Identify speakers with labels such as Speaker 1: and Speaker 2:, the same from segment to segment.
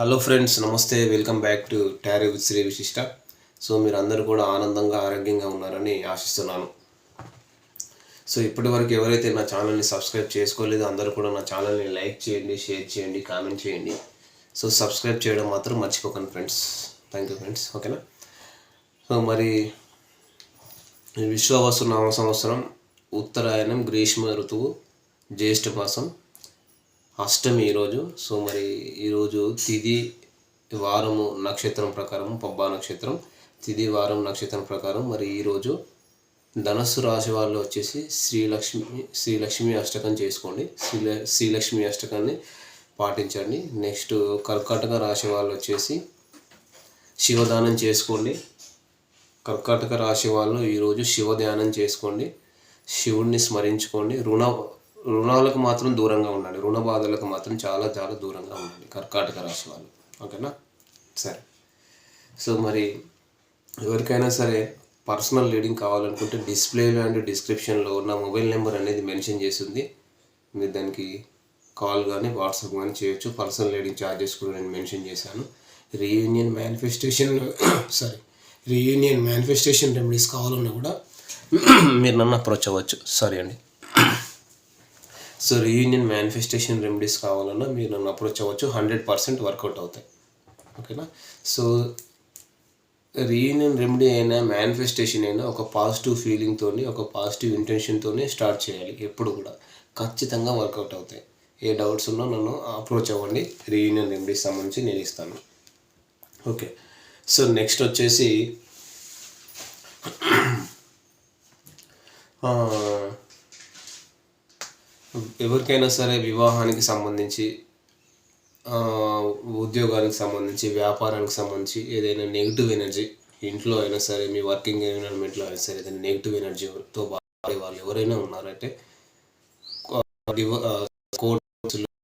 Speaker 1: Hello friends namaste welcome back to tarot with Shri Vishishta so మీరు అందరూ కూడా ఆనందంగా ఆరోగ్యంగా ఉన్నారని ఆశిస్తున్నాను. సో ఇప్పటి వరకు ఎవరైతే నా ఛానల్ని సబ్స్క్రైబ్ చేసుకోలేదో అందరూ కూడా నా ఛానల్ని లైక్ చేయండి షేర్ చేయండి కామెంట్ చేయండి. సో సబ్స్క్రైబ్ చేయడం మాత్రం మర్చిపోకండి ఫ్రెండ్స్ థ్యాంక్ యూ ఫ్రెండ్స్ ఓకేనా సో మరి విశ్వవసు నామ సంవత్సరం ఉత్తరాయణం గ్రీష్మ ఋతువు జ్యేష్ఠ మాసం అష్టమి ఈరోజు. సో మరి ఈరోజు తిది వారము నక్షత్రం ప్రకారం పబ్బా నక్షత్రం. తిది వారం నక్షత్రం ప్రకారం మరి ఈరోజు ధనస్సు రాశి వాళ్ళు వచ్చేసి శ్రీలక్ష్మి శ్రీలక్ష్మి అష్టకం చేసుకోండి. శ్రీ శ్రీలక్ష్మి అష్టకాన్ని పాటించండి. నెక్స్ట్ కర్కాటక రాశి వాళ్ళు వచ్చేసి శివదానం చేసుకోండి. కర్కాటక రాశి వాళ్ళు ఈరోజు శివ ధ్యానం చేసుకోండి. శివుణ్ణి స్మరించుకోండి. రుణ రుణాలకు మాత్రం దూరంగా ఉండండి రుణ బాధలకు మాత్రం చాలా చాలా దూరంగా ఉండండి కర్కాటక రాశి వాళ్ళు. ఓకేనా? సరే. సో మరి ఎవరికైనా సరే పర్సనల్ రీడింగ్ కావాలనుకుంటే డిస్ప్లేలో అండ్ డిస్క్రిప్షన్లో నా మొబైల్ నెంబర్ అనేది మెన్షన్ చేసింది. మీరు దానికి కాల్ కానీ వాట్సాప్ కానీ చేయొచ్చు. పర్సనల్ రీడింగ్ ఛార్జెస్ కూడా నేను మెన్షన్ చేశాను. Reunion manifestation sorry reunion manifestation remedies కావాలన్నా కూడా మీరు నన్ను అప్రోచ్ అవ్వచ్చు. సారీ అండి. సో రీయూనియన్ మేనిఫెస్టేషన్ రెమెడీస్ కావాలన్నా మీరు నన్ను అప్రోచ్ అవ్వచ్చు. హండ్రెడ్ పర్సెంట్ వర్కౌట్ అవుతాయి. ఓకేనా? సో రీయూనియన్ రెమెడీ అయినా మేనిఫెస్టేషన్ అయినా ఒక పాజిటివ్ ఫీలింగ్తో ఒక పాజిటివ్ ఇంటెన్షన్తోనే స్టార్ట్ చేయాలి. ఎప్పుడు కూడా. ఖచ్చితంగా వర్కౌట్ అవుతాయి. ఏ డౌట్స్ ఉన్నా నన్ను అప్రోచ్ అవ్వండి. రీయూనియన్ రెమెడీస్ సంబంధించి నేను ఇస్తాను. ఓకే. సో నెక్స్ట్ వచ్చేసి ఎవరికైనా సరే వివాహానికి సంబంధించి ఉద్యోగానికి సంబంధించి వ్యాపారానికి సంబంధించి ఏదైనా నెగిటివ్ ఎనర్జీ ఇంట్లో అయినా సరే మీ వర్కింగ్ ఎన్విరాన్మెంట్లో అయినా సరే ఏదైనా నెగిటివ్ ఎనర్జీతో బాధపడే వాళ్ళు ఎవరైనా ఉన్నారంటే డివ-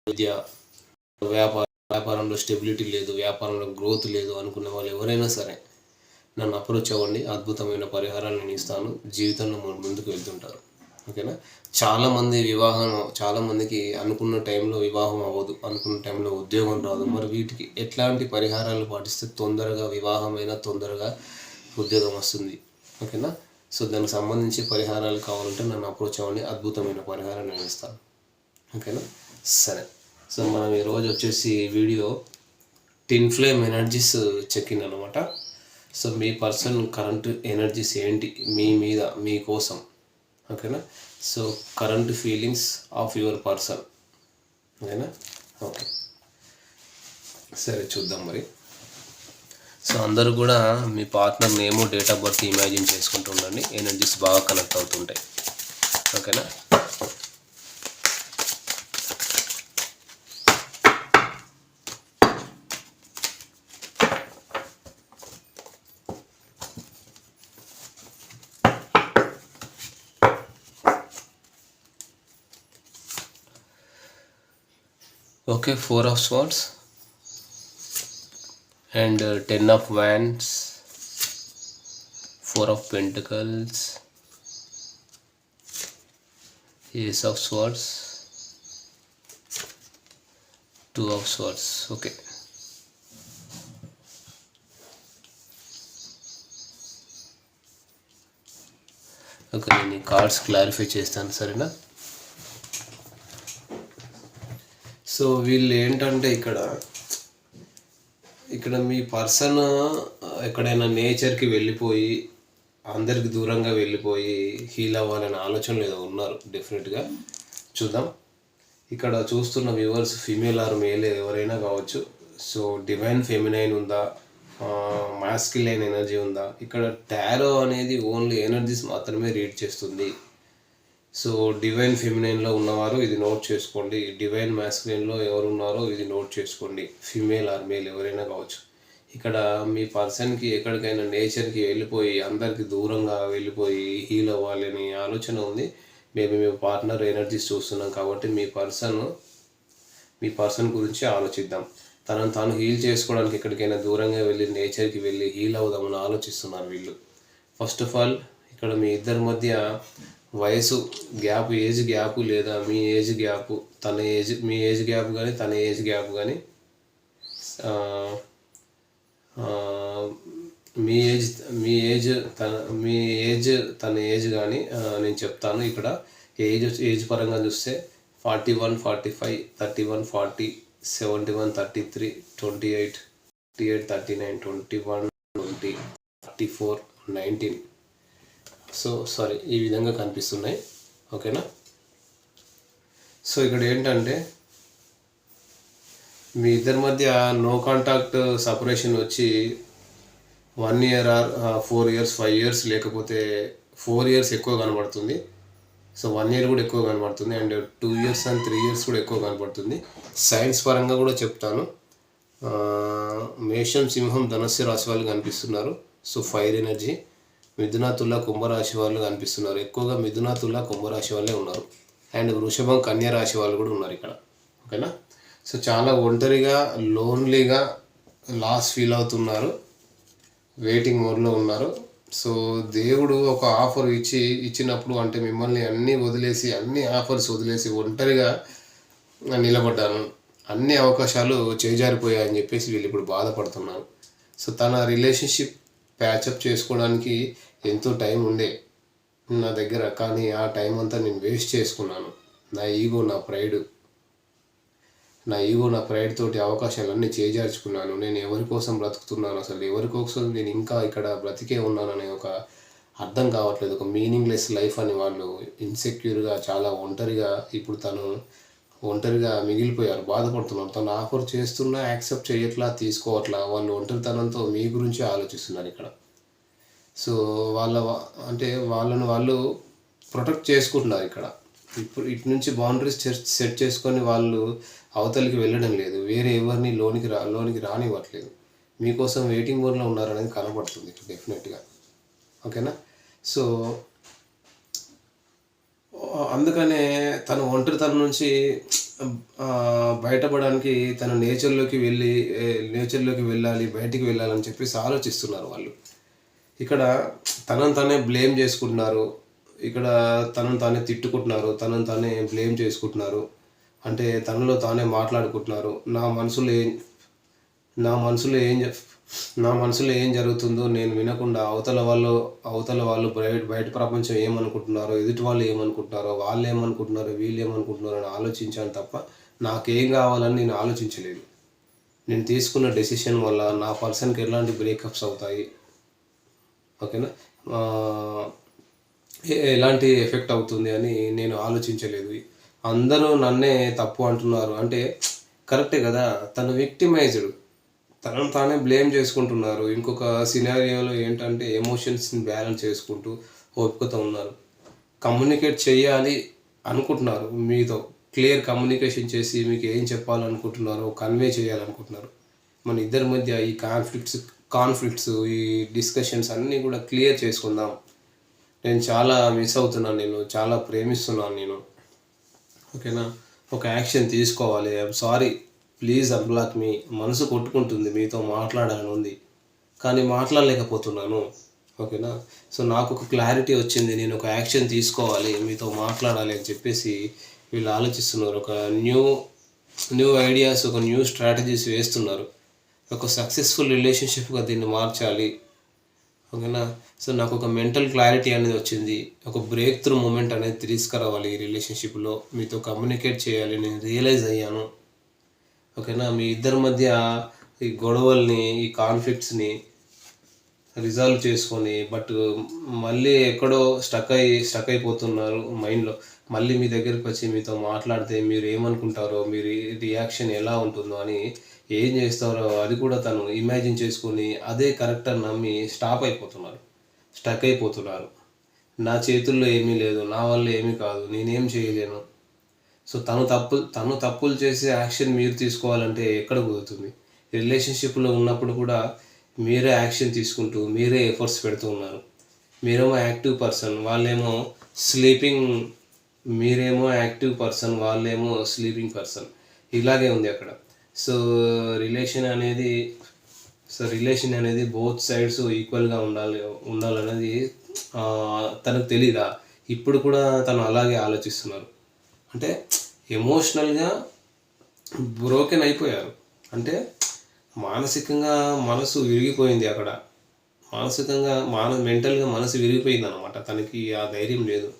Speaker 1: విద్య వ్యాపార వ్యాపారంలో స్టెబిలిటీ లేదు వ్యాపారంలో గ్రోత్ లేదు అనుకున్న వాళ్ళు ఎవరైనా సరే నన్ను అప్రోచ్ అవ్వండి అద్భుతమైన పరిహారాలు నేను ఇస్తాను జీవితంలో ముందుకు వెళ్తుంటారు. ఓకేనా? చాలామంది వివాహం చాలామందికి అనుకున్న టైంలో వివాహం అవ్వదు అనుకున్న టైంలో ఉద్యోగం రాదు. మరి వీటికి ఎట్లాంటి పరిహారాలు పాటిస్తే తొందరగా వివాహమైన తొందరగా ఉద్యోగం వస్తుంది? ఓకేనా? సో దానికి సంబంధించి పరిహారాలు కావాలంటే నన్ను అప్రోచ్ అవ్వండి. అద్భుతమైన పరిహారం నేను ఇస్తాను. ఓకేనా? సరే. సో మనం ఈరోజు వచ్చేసి video twin flame energies checking అనమాట సో మీ పర్సన్ కరెంట్ ఎనర్జీస్ ఏంటి? మీ మీద మీ కోసం. ఓకేనా? So current feelings of your person ఓకేనా? ఓకే. సరే చూద్దాం మరి. సో అందరూ కూడా మీ partner name date of birth imagine చేసుకుంటూ ఉండండి. ఎనర్జీస్ బాగా కనెక్ట్ అవుతుంటాయి. ఓకేనా? Okay four of swords and ten of wands four of pentacles ace of swords two of swords okay okay నేను కార్డ్స్ క్లారిఫై చేస్తాను సరేనా సో వీళ్ళు ఏంటంటే ఇక్కడ ఇక్కడ మీ పర్సన్ ఎక్కడైనా నేచర్కి వెళ్ళిపోయి అందరికి దూరంగా వెళ్ళిపోయి హీల్ అవ్వాలనే ఆలోచనలు ఏదో ఉన్నారు డెఫినెట్గా. చూద్దాం. ఇక్కడ చూస్తున్న వ్యూవర్స్ ఫీమేల్ ఆర్ మేల్ ఎవరైనా కావచ్చు. సో డివైన్ ఫెమినైన్ ఉందా? మాస్కిలైన్ ఎనర్జీ ఉందా? ఇక్కడ టారో అనేది ఓన్లీ ఎనర్జీస్ మాత్రమే రీడ్ చేస్తుంది. సో డివైన్ ఫిమినైన్లో ఉన్నవారు ఇది నోట్ చేసుకోండి. డివైన్ మ్యాస్కులైన్లో ఎవరు ఉన్నారో ఇది నోట్ చేసుకోండి. ఫిమేల్ ఆర్ మేల్ ఎవరైనా కావచ్చు. ఇక్కడ మీ పర్సన్కి ఎక్కడికైనా నేచర్కి వెళ్ళిపోయి అందరికి దూరంగా వెళ్ళిపోయి హీల్ అవ్వాలని ఆలోచన ఉంది. మేము మీ పార్ట్నర్ ఎనర్జీస్ చూస్తున్నాం కాబట్టి మీ పర్సన్ మీ పర్సన్ గురించి ఆలోచిద్దాం. తనను తాను హీల్ చేసుకోవడానికి ఎక్కడికైనా దూరంగా వెళ్ళి నేచర్కి వెళ్ళి హీల్ అవుదామని ఆలోచిస్తున్నారు వీళ్ళు. ఫస్ట్ ఆఫ్ ఆల్ ఇక్కడ మీ ఇద్దరి మధ్య వయసు గ్యాప్ ఏజ్ గ్యాప్ లేదా మీ ఏజ్ గ్యాప్ తన ఏజ్ మీ ఏజ్ గ్యాప్ కానీ తన ఏజ్ గ్యాప్ కానీ మీ ఏజ్ మీ ఏజ్ తన మీ ఏజ్ తన ఏజ్ కానీ నేను చెప్తాను ఇక్కడ. ఏజ్ వచ్చి- ఏజ్ పరంగా చూస్తే forty one forty five thirty one forty seventy one thirty three twenty eight thirty eight thirty nine twenty one twenty thirty four nineteen. So sorry ఈ విధంగా కనిపిస్తున్నాయి. ఓకేనా? సో ఇక్కడ ఏంటంటే మీ ఇద్దరి మధ్య నో కాంటాక్ట్ సపరేషన్ వచ్చి one year or four years five years లేకపోతే ఫోర్ ఇయర్స్ ఎక్కువ కనబడుతుంది. సో వన్ ఇయర్ కూడా ఎక్కువ కనబడుతుంది and two years and three years కూడా ఎక్కువ కనబడుతుంది. సైన్స్ పరంగా కూడా చెప్తాను. Uh, మేషం సింహం ధనస్సు రాశి వాళ్ళు కనిపిస్తున్నారు. సో ఫైర్ ఎనర్జీ మిథున తుల కుంభరాశి వాళ్ళు కనిపిస్తున్నారు. ఎక్కువగా మిథున తుల కుంభరాశి వాళ్ళే ఉన్నారు. అండ్ వృషభం కన్యా రాశి వాళ్ళు కూడా ఉన్నారు ఇక్కడ. ఓకేనా? సో చాలా ఒంటరిగా లోన్లీగా లాస్ ఫీల్ అవుతున్నారు. వెయిటింగ్ మోడ్లో ఉన్నారు. సో దేవుడు ఒక ఆఫర్ ఇచ్చి ఇచ్చినప్పుడు అంటే మిమ్మల్ని అన్నీ వదిలేసి అన్ని ఆఫర్స్ వదిలేసి ఒంటరిగా నిలబడ్డాను. అన్ని అవకాశాలు చేజారిపోయాయని చెప్పేసి వీళ్ళు ఇప్పుడు బాధపడుతున్నారు. సో తన రిలేషన్షిప్ ప్యాచప్ చేసుకోవడానికి ఎంతో టైం ఉండే నా దగ్గర కానీ ఆ టైం అంతా నేను వేస్ట్ చేసుకున్నాను. నా ఈగో నా ప్రైడ్. నా ఈగో నా ప్రైడ్ తోటి అవకాశాలన్నీ చేజార్చుకున్నాను. నేను ఎవరి కోసం బ్రతుకుతున్నాను అసలు? ఎవరి కోసం నేను ఇంకా ఇక్కడ బ్రతికే ఉన్నాననే ఒక అర్థం కావట్లేదు. ఒక మీనింగ్లెస్ లైఫ్ అని వాళ్ళు ఇన్సెక్యూర్గా చాలా ఒంటరిగా ఇప్పుడు తను ఒంటరిగా మిగిలిపోయారు బాధపడుతున్నారు. తను ఆఫర్ చేస్తున్నా యాక్సెప్ట్ చేయట్లా తీసుకోవట్లా వాళ్ళు ఒంటరితనంతో మీ గురించి ఆలోచిస్తున్నారు ఇక్కడ. సో వాళ్ళ అంటే వాళ్ళను వాళ్ళు ప్రొటెక్ట్ చేసుకుంటున్నారు ఇక్కడ. ఇప్పుడు ఇటు నుంచి బౌండరీస్ సెట్ చేసుకొని వాళ్ళు అవతలికి వెళ్ళడం లేదు. వేరే ఎవరిని లోనికి రా లోనికి రానివ్వట్లేదు. మీకోసం వెయిటింగ్ మోడ్లో ఉన్నారనేది కనబడుతుంది ఇక్కడ డెఫినెట్గా. ఓకేనా? సో అందుకనే తన ఒంటరితనం నుంచి బయటపడడానికి తన నేచర్లోకి వెళ్ళి నేచర్లోకి వెళ్ళాలి బయటికి వెళ్ళాలని చెప్పేసి ఆలోచిస్తున్నారు వాళ్ళు. ఇక్కడ తనను తానే బ్లేమ్ చేసుకుంటున్నారు. ఇక్కడ తనను తానే తిట్టుకుంటున్నారు. తనను తానే బ్లేమ్ చేసుకుంటున్నారు. అంటే తనలో తానే మాట్లాడుకుంటున్నారు. నా మనసులో ఏం నా మనసులో ఏం నా మనసులో ఏం జరుగుతుందో నేను వినకుండా అవతల వాళ్ళు అవతల వాళ్ళు బయట బయట ప్రపంచం ఏమనుకుంటున్నారో ఎదుటి వాళ్ళు ఏమనుకుంటున్నారో వాళ్ళు ఏమనుకుంటున్నారో వీళ్ళు ఏమనుకుంటున్నారో అని ఆలోచించాను తప్ప నాకేం కావాలని నేను ఆలోచించలేదు. నేను తీసుకున్న డెసిషన్ వల్ల నా పర్సన్కి ఎలాంటి బ్రేకప్స్ అవుతాయి? ఓకేనా? ఎలాంటి ఎఫెక్ట్ అవుతుంది అని నేను ఆలోచించలేదు. అందరూ నన్నే తప్పు అంటున్నారు. అంటే కరెక్టే కదా? తను విక్టిమైజ్డ్ తనను తానే బ్లేమ్ చేసుకుంటున్నారు. ఇంకొక సినారియోలో ఏంటంటే ఎమోషన్స్ని బ్యాలెన్స్ చేసుకుంటూ ఓపికతో ఉన్నారు. కమ్యూనికేట్ చేయాలి అనుకుంటున్నారు మీతో. క్లియర్ కమ్యూనికేషన్ చేసి మీకు ఏం చెప్పాలనుకుంటున్నారో కన్వే చేయాలనుకుంటున్నారు. మన ఇద్దరి మధ్య ఈ కాన్ఫ్లిక్ట్స్ కాన్ఫ్లిక్ట్స్ ఈ డిస్కషన్స్ అన్నీ కూడా క్లియర్ చేసుకుందాం. నేను చాలా మిస్ అవుతున్నాను నేను చాలా ప్రేమిస్తున్నాను నేను. ఓకేనా? ఒక యాక్షన్ తీసుకోవాలి. ఐఎమ్ సారీ ప్లీజ్ అన్బ్లాక్ మీ మనసు కొట్టుకుంటుంది మీతో మాట్లాడాలని ఉంది. కానీ మాట్లాడలేకపోతున్నాను. ఓకేనా? సో నాకు ఒక క్లారిటీ వచ్చింది. నేను ఒక యాక్షన్ తీసుకోవాలి మీతో మాట్లాడాలి అని చెప్పేసి వీళ్ళు ఆలోచిస్తున్నారు. ఒక న్యూ న్యూ ఐడియాస్ ఒక న్యూ స్ట్రాటజీస్ వేస్తున్నారు. ఒక సక్సెస్ఫుల్ రిలేషన్షిప్గా దీన్ని మార్చాలి. ఓకేనా? సో నాకు ఒక మెంటల్ క్లారిటీ అనేది వచ్చింది. ఒక బ్రేక్ త్రూ మూమెంట్ అనేది తీసుకురావాలి ఈ రిలేషన్షిప్లో మీతో కమ్యూనికేట్ చేయాలి. నేను రియలైజ్ అయ్యాను. ఓకేనా? మీ ఇద్దరి మధ్య ఈ గొడవల్ని ఈ కాన్ఫ్లిక్ట్స్ని రిజాల్వ్ చేసుకొని బట్ మళ్ళీ ఎక్కడో స్టక్ అయి స్టక్ అయిపోతున్నారు మైండ్లో మళ్ళీ మీ దగ్గరికి వచ్చి మీతో మాట్లాడితే మీరు ఏమనుకుంటారో మీ రియాక్షన్ ఎలా ఉంటుందో అని ఏం చేస్తారో అది కూడా తను ఇమాజిన్ చేసుకొని అదే కరెక్ట్ అని నమ్మి స్టాప్ అయిపోతున్నారు. స్టక్ అయిపోతున్నారు. నా చేతుల్లో ఏమీ లేదు నా వల్ల ఏమీ కాదు నేనేం చేయలేను. సో తను తప్పు తను తప్పులు చేసే యాక్షన్ మీరు తీసుకోవాలంటే ఎక్కడ కుదురుతుంది? రిలేషన్షిప్లో ఉన్నప్పుడు కూడా మీరే యాక్షన్ తీసుకుంటూ మీరే ఎఫర్ట్స్ పెడుతూ ఉన్నారు. మీరేమో యాక్టివ్ పర్సన్ వాళ్ళేమో స్లీపింగ్ మీరేమో యాక్టివ్ పర్సన్ వాళ్ళేమో స్లీపింగ్ పర్సన్ ఇలాగే ఉంది అక్కడ. సో రిలేషన్ అనేది సో రిలేషన్ అనేది బోత్ సైడ్స్ ఈక్వల్గా ఉండాలి ఉండాలనేది తనకు తెలీదా? ఇప్పుడు కూడా తను అలాగే ఆలోచిస్తున్నారు. అంటే ఎమోషనల్గా బ్రోకెన్ అయిపోయారు. అంటే మానసికంగా మనసు విరిగిపోయింది అక్కడ. మానసికంగా మాన మెంటల్గా మనసు విరిగిపోయింది అనమాట తనకి ఆ ధైర్యం లేదు.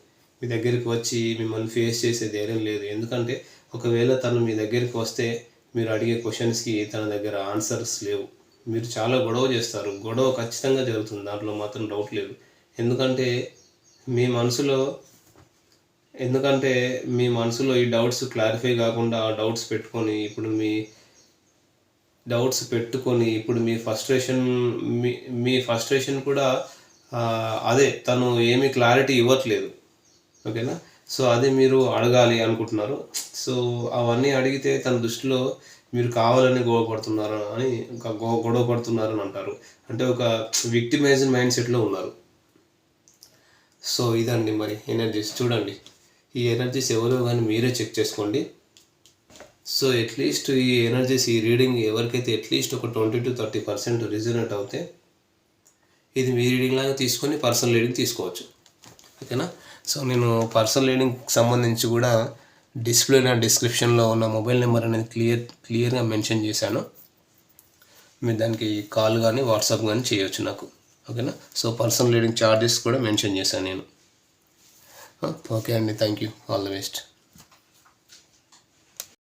Speaker 1: మీ దగ్గరికి వచ్చి మిమ్మల్ని ఫేస్ చేసే ధైర్యం లేదు. ఎందుకంటే ఒకవేళ తను మీ దగ్గరికి వస్తే మీరు అడిగే క్వశ్చన్స్కి తన దగ్గర ఆన్సర్స్ లేవు. మీరు చాలా గొడవ చేస్తారు. గొడవ ఖచ్చితంగా జరుగుతుంది. దాంట్లో మాత్రం డౌట్ లేదు. ఎందుకంటే మీ మనసులో ఎందుకంటే మీ మనసులో ఈ డౌట్స్ క్లారిఫై కాకుండా ఆ డౌట్స్ పెట్టుకొని ఇప్పుడు మీ డౌట్స్ పెట్టుకొని ఇప్పుడు మీ ఫస్ట్రేషన్ మీ మీ ఫస్ట్రేషన్ కూడా అదే తను ఏమీ క్లారిటీ ఇవ్వట్లేదు. ఓకేనా? సో అది మీరు అడగాలి అనుకుంటున్నారు. సో అవన్నీ అడిగితే తన దృష్టిలో మీరు కావాలని గొడవ పడుతున్నారు అని ఒక గొ- గొడవ పడుతున్నారు అని అంటారు. అంటే ఒక విక్టిమైజ్డ్ మైండ్ సెట్లో ఉన్నారు. సో ఇదండి మరి ఎనర్జీస్ చూడండి. ఈ ఎనర్జీస్ ఎవరో కానీ మీరే చెక్ చేసుకోండి. సో అట్లీస్ట్ ఈ ఎనర్జీస్ ఈ రీడింగ్ ఎవరికైతే అట్లీస్ట్ ఒక twenty to thirty percent resonate అవుతే ఇది మీ రీడింగ్ లాగా తీసుకొని పర్సనల్ రీడింగ్ తీసుకోవచ్చు. ఓకేనా? సో నేను పర్సనల్ రీడింగ్కి సంబంధించి కూడా డిస్ప్లే నా డిస్క్రిప్షన్లో ఉన్న మొబైల్ నెంబర్ అనేది క్లియర్ క్లియర్గా మెన్షన్ చేశాను. మీరు దానికి కాల్ కానీ వాట్సాప్ కానీ చేయొచ్చు నాకు. ఓకేనా? సో పర్సనల్ రీడింగ్ ఛార్జెస్ కూడా మెన్షన్ చేశాను నేను. ఓకే అండి. Thank you all the best.